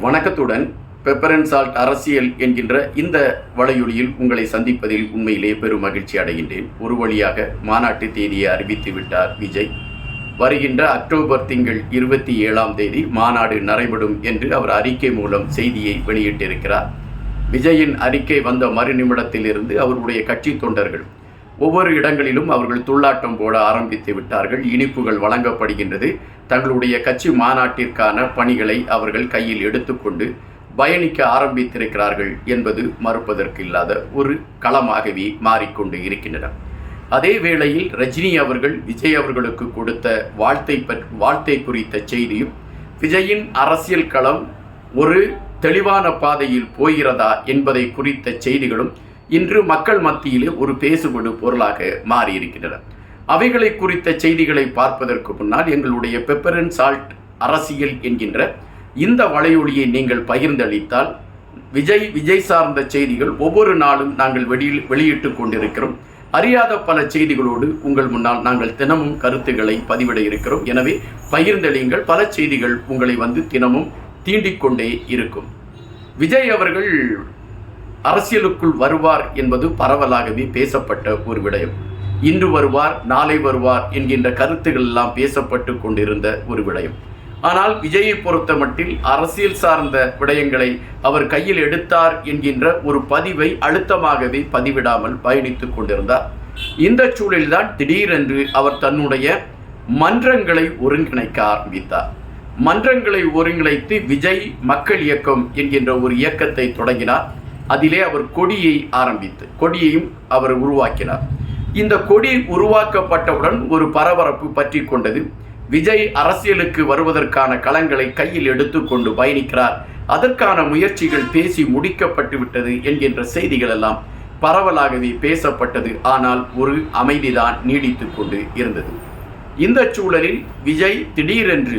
வணக்கத்துடன் pepper and salt அரசியல் என்கின்ற இந்த வலையொலியில் உங்களை சந்திப்பதில் உண்மையிலே பெரும் மகிழ்ச்சி அடைகின்றேன். ஒரு வழியாக மாநாட்டு தேதியை அறிவித்து விட்டார் விஜய். வருகின்ற அக்டோபர் திங்கள் இருபத்தி ஏழாம் தேதி மாநாடு நடைபெறும் என்று அவர் அறிக்கை மூலம் செய்தியை வெளியிட்டிருக்கிறார். விஜயின் அறிக்கை வந்த மறுநிமிடத்திலிருந்து அவருடைய கட்சி தொண்டர்கள் ஒவ்வொரு இடங்களிலும் அவர்கள் துள்ளாட்டம் போட ஆரம்பித்து விட்டார்கள். இனிப்புகள் வழங்கப்படுகின்றது. தங்களுடைய கட்சி மாநாட்டிற்கான பணிகளை அவர்கள் கையில் எடுத்துக்கொண்டு பயணிக்க ஆரம்பித்திருக்கிறார்கள் என்பது மறுப்பதற்கு இல்லாத ஒரு களமாகவே மாறிக்கொண்டு இருக்கின்றன. அதே வேளையில் ரஜினி அவர்கள் விஜய் அவர்களுக்கு கொடுத்த வாழ்த்தை பற் வாழ்த்தை குறித்த செய்தியும் விஜயின் அரசியல் களம் ஒரு தெளிவான பாதையில் போகிறதா என்பதை குறித்த செய்திகளும் இன்று மக்கள் மத்தியிலே ஒரு பேசுபடு பொருளாக மாறியிருக்கின்றன. அவைகளை குறித்த செய்திகளை பார்ப்பதற்கு முன்னால் எங்களுடைய பெப்பர் அண்ட் சால்ட் அரசியல் என்கின்ற இந்த வலையொலியை நீங்கள் பகிர்ந்தளித்தால் விஜய் விஜய் சார்ந்த செய்திகள் ஒவ்வொரு நாளும் நாங்கள் வெளியில் வெளியிட்டு கொண்டிருக்கிறோம். அறியாத பல செய்திகளோடு உங்கள் முன்னால் நாங்கள் தினமும் கருத்துக்களை பதிவிட இருக்கிறோம். எனவே பகிர்ந்தளியுங்கள். பல செய்திகள் உங்களை வந்து தினமும் தீண்டிக்கொண்டே இருக்கும். விஜய் அவர்கள் அரசியலுக்குள் வருவார் என்பது பரவலாகவே பேசப்பட்ட ஒரு விடயம். இன்று வருவார் நாளை வருவார் என்கின்ற கருத்துகள் எல்லாம் பேசப்பட்டு கொண்டிருந்த ஒரு விடயம். ஆனால் விஜயை பொறுத்த மட்டில் அரசியல் சார்ந்த விடயங்களை அவர் கையில் எடுத்தார் என்கின்ற ஒரு பதிவை அழுத்தமாகவே பதிவிடாமல் பயணித்துக் கொண்டிருந்தார். இந்த சூழலில்தான் திடீரென்று அவர் தன்னுடைய மன்றங்களை ஒருங்கிணைக்க ஆரம்பித்தார். மன்றங்களை ஒருங்கிணைத்து விஜய் மக்கள் இயக்கம் என்கின்ற ஒரு இயக்கத்தை தொடங்கினார். அதிலே அவர் கொடியை ஆரம்பித்து கொடியையும் அவர் உருவாக்கினார். இந்த கொடி உருவாக்கப்பட்டவுடன் ஒரு பரபரப்பு பற்றி கொண்டது. விஜய் அரசியலுக்கு வருவதற்கான களங்களை கையில் எடுத்துக்கொண்டு பயணிக்கிறார். அதற்கான முயற்சிகள் பேசி முடிக்கப்பட்டு விட்டது என்கின்ற செய்திகள் எல்லாம் பரவலாகவே பேசப்பட்டது. ஆனால் ஒரு அமைதிதான் நீடித்து கொண்டு இருந்தது. இந்த சூழலில் விஜய் திடீரென்று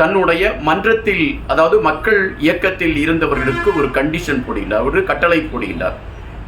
தன்னுடைய மன்றத்தில் அதாவது மக்கள் இயக்கத்தில் இருந்தவர்களுக்கு ஒரு கண்டிஷன் போடுகின்றார் ஒரு கட்டளை போடுகின்றார்.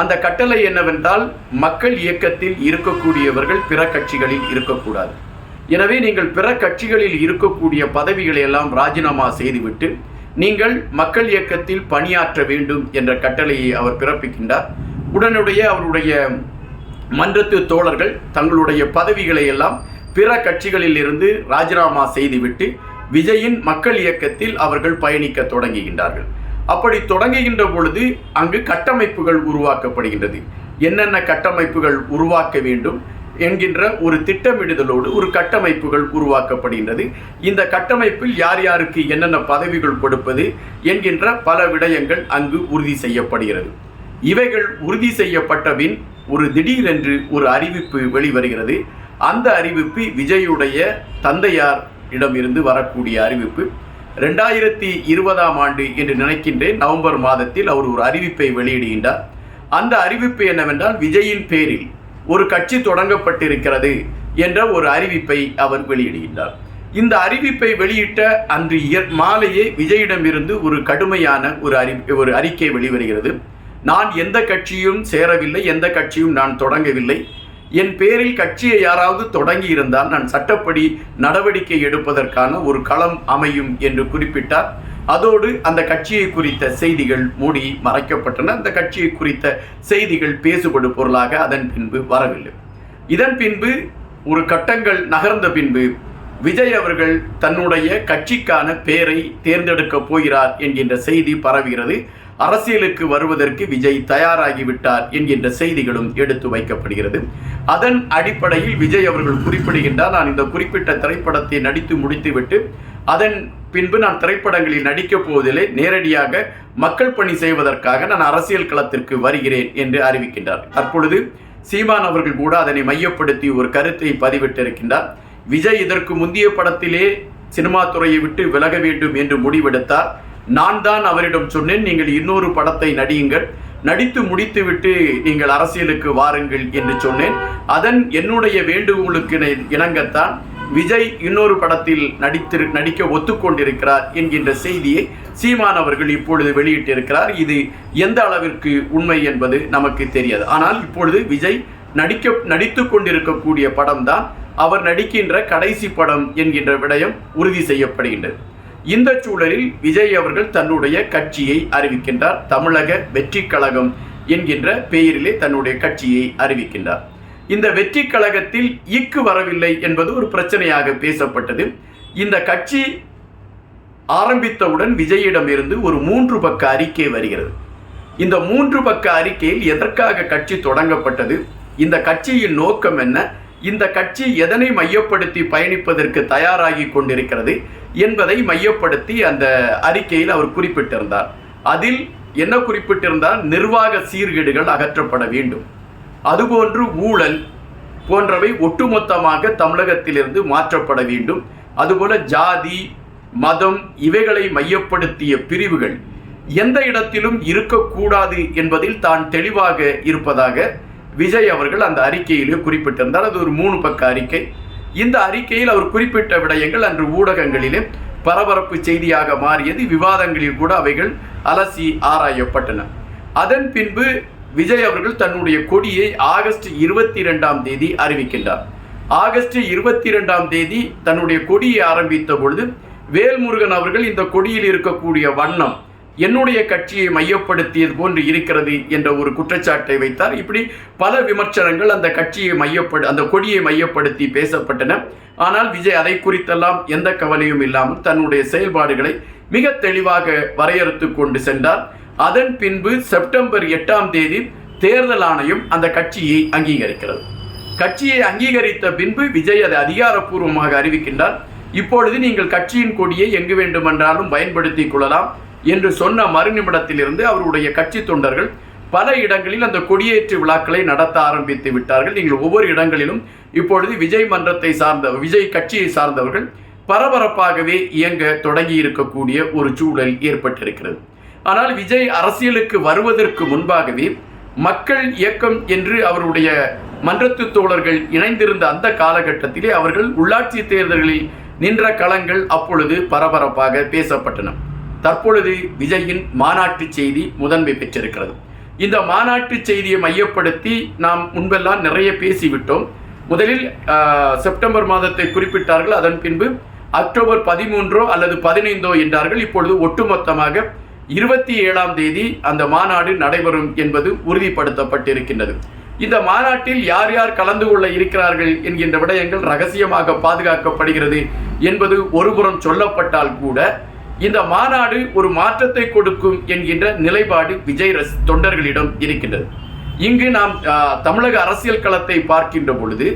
அந்த கட்டளை என்னவென்றால் மக்கள் இயக்கத்தில் இருக்கக்கூடியவர்கள் பிற கட்சிகளில் இருக்கக்கூடாது. எனவே நீங்கள் பிற கட்சிகளில் இருக்கக்கூடிய பதவிகளை எல்லாம் ராஜினாமா செய்துவிட்டு நீங்கள் மக்கள் இயக்கத்தில் பணியாற்ற வேண்டும் என்ற கட்டளையை அவர் பிறப்பிக்கின்றார். உடனுடைய அவருடைய மன்றத்து தோழர்கள் தங்களுடைய பதவிகளை எல்லாம் பிற கட்சிகளில் இருந்து ராஜினாமா செய்துவிட்டு விஜயின் மக்கள் இயக்கத்தில் அவர்கள் பயணிக்க தொடங்குகின்றார்கள். அப்படி தொடங்குகின்ற பொழுது அங்கு கட்டமைப்புகள் உருவாக்கப்படுகின்றது. என்னென்ன கட்டமைப்புகள் உருவாக்க வேண்டும் என்கின்ற ஒரு திட்டமிடுதலோடு ஒரு கட்டமைப்புகள் உருவாக்கப்படுகின்றது. இந்த கட்டமைப்பில் யார் யாருக்கு என்னென்ன பதவிகள் கொடுப்பது என்கின்ற பல விடயங்கள் அங்கு உறுதி செய்யப்படுகிறது. இவைகள் உறுதி செய்யப்பட்டபின் ஒரு திடீரென்று ஒரு அறிவிப்பு வெளிவருகிறது. அந்த அறிவிப்பு விஜயுடைய தந்தையார் இடமிருந்து வரக்கூடிய அறிவிப்பு. ரெண்டாயிரத்தி இருபதாம் ஆண்டு என்று நினைக்கின்றேன். நவம்பர் மாதத்தில் அவர் ஒரு அறிவிப்பை வெளியிடுகின்றார். அந்த அறிவிப்பு என்னவென்றால் விஜயின் பேரில் ஒரு கட்சி தொடங்கப்பட்டிருக்கிறது என்ற ஒரு அறிவிப்பை அவர் வெளியிடுகின்றார். இந்த அறிவிப்பை வெளியிட்ட அன்று இயற் மாலையே விஜயிடமிருந்து ஒரு கடுமையான ஒரு அறி ஒரு அறிக்கை வெளிவருகிறது. நான் எந்த கட்சியும் சேரவில்லை எந்த கட்சியும் நான் தொடங்கவில்லை. என் பேரில் கட்சியை யாராவது தொடங்கி இருந்தால் நான் சட்டப்படி நடவடிக்கை எடுப்பதற்கான ஒரு களம் அமையும் என்று குறிப்பிட்டார். அதோடு அந்த கட்சியை குறித்த செய்திகள் மூடி மறைக்கப்பட்டன. அந்த கட்சியை குறித்த செய்திகள் பேசுபடு பொருளாக அதன் பின்பு வரவில்லை. இதன் பின்பு ஒரு கட்டங்கள் நகர்ந்த பின்பு விஜய் அவர்கள் தன்னுடைய கட்சிக்கான பெயரை தேர்ந்தெடுக்கப் போகிறார் என்கின்ற செய்தி பரவுகிறது. அரசியலுக்கு வருவதற்கு விஜய் தயாராகிவிட்டார் என்கின்ற செய்திகளும் எடுத்து வைக்கப்படுகிறது. அதன் அடிப்படையில் விஜய் அவர்கள் குறிப்பிடுகின்றார். நான் இந்த குறிப்பிட்ட திரைப்படத்தை நடித்து முடித்துவிட்டு அதன் பின்பு நான் திரைப்படங்களில் நடிக்கப் போவதில்லை. நேரடியாக மக்கள் பணி செய்வதற்காக நான் அரசியல் களத்திற்கு வருகிறேன் என்று அறிவிக்கின்றார். தற்பொழுது சீமான் அவர்கள் கூட அதனை மையப்படுத்தி ஒரு கருத்தை பதிவிட்டிருக்கின்றார். விஜய் இதற்கு முந்தைய படத்திலே சினிமா துறையை விட்டு விலக வேண்டும் என்று முடிவெடுத்தார். நான் தான் அவரிடம் சொன்னேன் நீங்கள் இன்னொரு படத்தை நடியுங்கள். நடித்து முடித்துவிட்டு நீங்கள் அரசியலுக்கு வாருங்கள் என்று சொன்னேன். அதன் என்னுடைய வேண்டுகோளுக்கு இணங்கத்தான் விஜய் இன்னொரு படத்தில் நடித்திரு நடிக்க ஒத்துக்கொண்டிருக்கிறார் என்கின்ற செய்தியை சீமான் அவர்கள் இப்பொழுது வெளியிட்டிருக்கிறார். இது எந்த அளவிற்கு உண்மை என்பது நமக்கு தெரியாது. ஆனால் இப்பொழுது விஜய் நடிக்க நடித்து கொண்டிருக்கக்கூடிய படம்தான் அவர் நடிக்கின்ற கடைசி படம் என்கின்ற விடயம் உறுதி செய்யப்படுகின்றது. இந்த சூழலில் விஜய் அவர்கள் தன்னுடைய கட்சியை அறிவிக்கின்றார். தமிழக வெற்றி கழகம் என்கின்ற பெயரிலே தன்னுடைய கட்சியை அறிவிக்கின்றார். இந்த வெற்றி கழகத்தில் இக்கு வரவில்லை என்பது ஒரு பிரச்சனையாக பேசப்பட்டது. இந்த கட்சி ஆரம்பித்தவுடன் விஜயிடமிருந்து ஒரு மூன்று பக்க அறிக்கை வருகிறது. இந்த மூன்று பக்க அறிக்கையில் எதற்காக கட்சி தொடங்கப்பட்டது? இந்த கட்சியின் நோக்கம் என்ன? இந்த கட்சி எதனை மையப்படுத்தி பயணிப்பதற்கு தயாராகி கொண்டிருக்கிறது என்பதை மையப்படுத்தி அந்த அறிக்கையில் அவர் குறிப்பிட்டிருந்தார். அதில் என்ன குறிப்பிட்டிருந்தால் நிர்வாக சீர்கேடுகள் அகற்றப்பட வேண்டும். அதுபோன்று ஊழல் போன்றவை ஒட்டுமொத்தமாக தமிழகத்திலிருந்து மாற்றப்பட வேண்டும். அதுபோல ஜாதி மதம் இவைகளை மையப்படுத்திய பிரிவுகள் எந்த இடத்திலும் இருக்கக்கூடாது என்பதில் தான் தெளிவாக இருப்பதாக விஜய் அவர்கள் அந்த அறிக்கையிலே குறிப்பிட்டிருந்தார். அது ஒரு மூணு பக்க அறிக்கை. இந்த அறிக்கையில் அவர் குறிப்பிட்ட விடயங்கள் அன்று ஊடகங்களிலே பரபரப்பு செய்தியாக மாறியது. விவாதங்களில் கூட அவைகள் அலசி ஆராயப்பட்டன. அதன் பின்பு விஜய் அவர்கள் தன்னுடைய கொடியை ஆகஸ்ட் இருபத்தி இரண்டாம் தேதி அறிவிக்கின்றார். ஆகஸ்ட் இருபத்தி இரண்டாம் தேதி தன்னுடைய கொடியை ஆரம்பித்த பொழுது வேல்முருகன் அவர்கள் இந்த கொடியில் இருக்கக்கூடிய வண்ணம் என்னுடைய கட்சியை மையப்படுத்தியது போன்று இருக்கிறது என்ற ஒரு குற்றச்சாட்டை வைத்தார். இப்படி பல விமர்சனங்கள் அந்த கட்சியை மையப்படு அந்த கொடியை மையப்படுத்தி பேசப்பட்டன. ஆனால் விஜய் அதை குறித்தெல்லாம் எந்த கவலையும் இல்லாமல் தன்னுடைய செயல்பாடுகளை மிக தெளிவாக வரையறுத்து கொண்டு சென்றார். அதன் பின்பு செப்டம்பர் எட்டாம் தேதி தேர்தல் ஆணையம் அந்த கட்சியை அங்கீகரிக்கிறது. கட்சியை அங்கீகரித்த பின்பு விஜய் அதை அதிகாரப்பூர்வமாக அறிவிக்கின்றார். இப்பொழுது நீங்கள் கட்சியின் கொடியை எங்கு வேண்டுமென்றாலும் பயன்படுத்திக் கொள்ளலாம். என்று சொன்ன மறுநிமிடத்திலிருந்து அவருடைய கட்சி தொண்டர்கள் பல இடங்களில் அந்த கொடியேற்று விழாக்களை நடத்த ஆரம்பித்து விட்டார்கள். நீங்கள் ஒவ்வொரு இடங்களிலும் இப்பொழுது விஜய் மன்றத்தை சார்ந்த விஜய் கட்சியை சார்ந்தவர்கள் பரபரப்பாகவே இயங்க தொடங்கி இருக்கக்கூடிய ஒரு சூழல் ஏற்பட்டிருக்கிறது. ஆனால் விஜய் அரசியலுக்கு வருவதற்கு முன்பாகவே மக்கள் இயக்கம் என்று அவருடைய மன்றத்து தோழர்கள் இணைந்திருந்த அந்த காலகட்டத்திலே அவர்கள் உள்ளாட்சி தேர்தல்களில் நின்ற களங்கள் அப்பொழுது பரபரப்பாக பேசப்பட்டன. தற்பொழுது விஜயின் மாநாட்டு செய்தி முதன்மை பெற்றிருக்கிறது. இந்த மாநாட்டு செய்தியை மையப்படுத்தி நாம் முன்பெல்லாம் நிறைய பேசிவிட்டோம். முதலில் செப்டம்பர் மாதத்தை குறிப்பிட்டார்கள். அதன் பின்பு அக்டோபர் பதிமூன்றோ அல்லது பதினைந்தோ என்றார்கள். இப்பொழுது ஒட்டுமொத்தமாக இருபத்தி ஏழாம் தேதி அந்த மாநாடு நடைபெறும் என்பது உறுதிப்படுத்தப்பட்டிருக்கின்றது. இந்த மாநாட்டில் யார் யார் கலந்து கொள்ள இருக்கிறார்கள் என்கின்ற விடயங்கள் ரகசியமாக பாதுகாக்கப்படுகிறது என்பது ஒருபுறம் சொல்லப்பட்டால் கூட இந்த மாநாடு ஒரு மாற்றத்தை கொடுக்கும் என்கின்ற நிலைப்பாடு விஜய் ரஸ் தொண்டர்களிடம் இருக்கின்றது. இங்கு நாம் தமிழக அரசியல் களத்தை பார்க்கின்ற பொழுது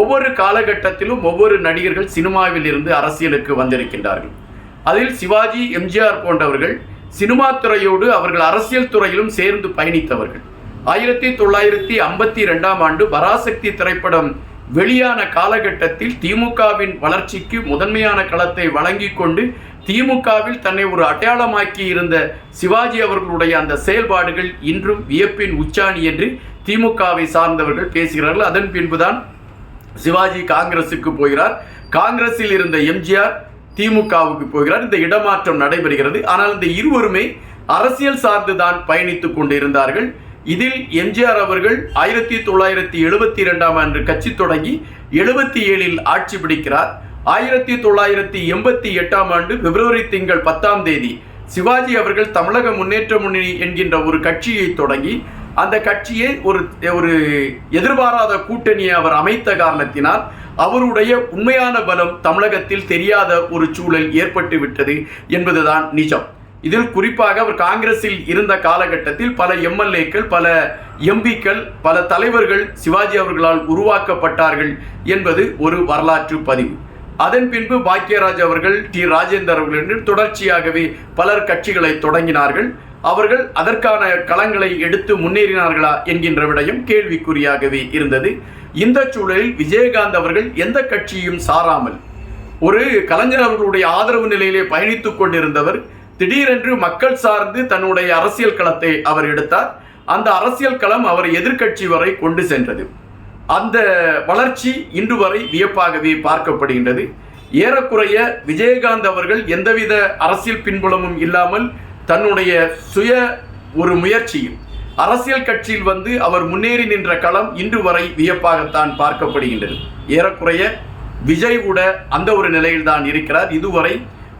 ஒவ்வொரு காலகட்டத்திலும் ஒவ்வொரு நடிகர்கள் சினிமாவில் இருந்து அரசியலுக்கு வந்திருக்கின்றார்கள். அதில் சிவாஜி எம்ஜிஆர் போன்றவர்கள் சினிமா துறையோடு அவர்கள் அரசியல் துறையிலும் சேர்ந்து பயணித்தவர்கள். ஆயிரத்தி தொள்ளாயிரத்தி ஐம்பத்தி ரெண்டாம் ஆண்டு பராசக்தி திரைப்படம் வெளியான காலகட்டத்தில் திமுகவின் வளர்ச்சிக்கு முதன்மையான களத்தை வழங்கி கொண்டு திமுகவில் தன்னை ஒரு அடையாளமாக்கி இருந்த சிவாஜி அவர்களுடைய அந்த செயல்பாடுகள் இன்றும் வியப்பின் உச்சாணி என்று திமுகவை சார்ந்தவர்கள் பேசுகிறார்கள். அதன் பின்புதான் சிவாஜி காங்கிரசுக்கு போகிறார். காங்கிரஸில் இருந்த எம்ஜிஆர் திமுகவுக்கு போகிறார். இந்த இடமாற்றம் நடைபெறுகிறது. ஆனால் இந்த இருவருமே அரசியல் சார்ந்துதான் பயணித்துக் கொண்டிருந்தார்கள். இதில் எம்ஜிஆர் அவர்கள் ஆயிரத்தி தொள்ளாயிரத்தி எழுபத்தி இரண்டாம் ஆண்டு கட்சி தொடங்கி எழுபத்தி ஏழில் ஆட்சி பிடிக்கிறார். ஆயிரத்தி தொள்ளாயிரத்தி எண்பத்தி எட்டாம் ஆண்டு பிப்ரவரி திங்கள் பத்தாம் தேதி சிவாஜி அவர்கள் தமிழக முன்னேற்ற முன்னணி என்கின்ற ஒரு கட்சியை தொடங்கி அந்த கட்சியை ஒரு ஒரு எதிர்பாராத கூட்டணியை அவர் அமைத்த காரணத்தினால் அவருடைய உண்மையான பலம் தமிழகத்தில் தெரியாத ஒரு சூழல் ஏற்பட்டு விட்டது என்பதுதான் நிஜம். இதில் குறிப்பாக அவர் காங்கிரஸில் இருந்த காலகட்டத்தில் பல எம்எல்ஏக்கள் பல எம்பிக்கள் பல தலைவர்கள் சிவாஜி அவர்களால் உருவாக்கப்பட்டார்கள் என்பது ஒரு வரலாற்று பதிவு. அதன் பின்பு பாக்கியராஜ் அவர்கள் டி. ராஜேந்தர் அவர்களிடம் தொடர்ச்சியாகவே பலர் கட்சிகளை தொடங்கினார்கள். அவர்கள் அதற்கான களங்களை எடுத்து முன்னேறினார்களா என்கின்ற விடயம் கேள்விக்குறியாகவே இருந்தது. இந்த சூழலில் விஜயகாந்த் அவர்கள் எந்த கட்சியும் சாராமல் ஒரு கலைஞர் அவர்களுடைய ஆதரவு நிலையிலே பயணித்துக் கொண்டிருந்தவர். திடீரென்று மக்கள் சார்ந்து தன்னுடைய அரசியல் களத்தை அவர் எடுத்தார். அந்த அரசியல் களம் அவர் எதிர்க்கட்சி வரை கொண்டு சென்றது. அந்த வளர்ச்சி இன்று வரை வியப்பாகவே பார்க்கப்படுகின்றது. ஏறக்குறைய விஜயகாந்த் அவர்கள் எந்தவித அரசியல் பின்புலமும் இல்லாமல் தன்னுடைய சுய ஒரு முயற்சியும் அரசியல் கட்சியில் வந்து அவர் முன்னேறி நின்ற களம் இன்று வரை வியப்பாகத்தான் பார்க்கப்படுகின்றது. ஏறக்குறைய விஜய் கூட அந்த ஒரு நிலையில் தான் இருக்கிறார். இதுவரை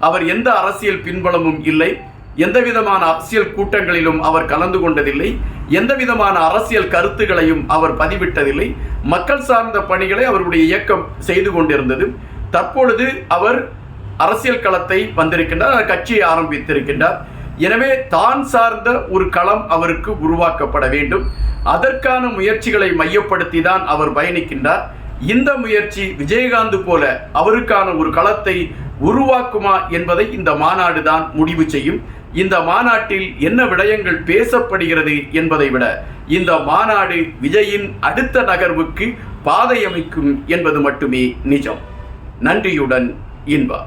அவர் எந்த அரசியல் பின்பலமும் இல்லை. எந்த விதமான அரசியல் கூட்டங்களிலும் அவர் கலந்து கொண்டதில்லை. எந்த விதமான அரசியல் கருத்துக்களையும் அவர் பதிவிட்டதில்லை. மக்கள் சார்ந்த பணிகளை அவருடைய இயக்கம் செய்து கொண்டிருந்தது. தற்பொழுது அவர் அரசியல் களத்தை வந்திருக்கின்றார் கட்சியை ஆரம்பித்திருக்கின்றார். எனவே தான் சார்ந்த ஒரு களம் அவருக்கு உருவாக்கப்பட வேண்டும். அதற்கான முயற்சிகளை மையப்படுத்தி தான் அவர் பயணிக்கின்றார். இந்த முயற்சி விஜயகாந்த் போல அவருக்கான ஒரு களத்தை உருவாக்குமா என்பதை இந்த மாநாடு தான் முடிவு செய்யும். இந்த மாநாட்டில் என்ன விடயங்கள் பேசப்படுகிறது என்பதை விட இந்த மாநாடு விஜயின் அடுத்த நகர்வுக்கு பாதை அமைக்கும் என்பது மட்டுமே நிஜம். நன்றியுடன் இன்பா